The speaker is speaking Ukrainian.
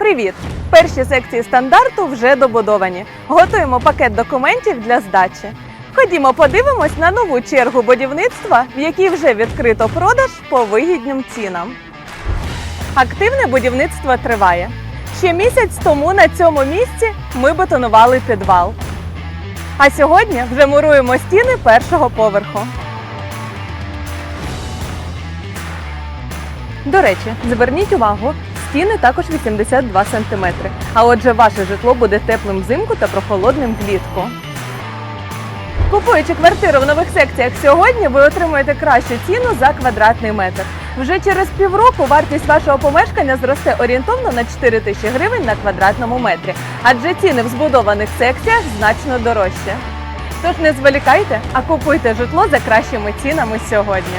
Привіт! Перші секції стандарту вже добудовані. Готуємо пакет документів для здачі. Ходімо, подивимось на нову чергу будівництва, в якій вже відкрито продаж по вигідним цінам. Активне будівництво триває. Ще місяць тому на цьому місці ми бетонували підвал. А сьогодні вже муруємо стіни першого поверху. До речі, зверніть увагу, стіни також 82 см. А отже, ваше житло буде теплим взимку та прохолодним влітку. Купуючи квартиру в нових секціях сьогодні, ви отримуєте кращу ціну за квадратний метр. Вже через півроку вартість вашого помешкання зросте орієнтовно на 4 тисячі гривень на квадратному метрі, адже ціни в збудованих секціях значно дорожче. Тож не зволікайте, а купуйте житло за кращими цінами сьогодні.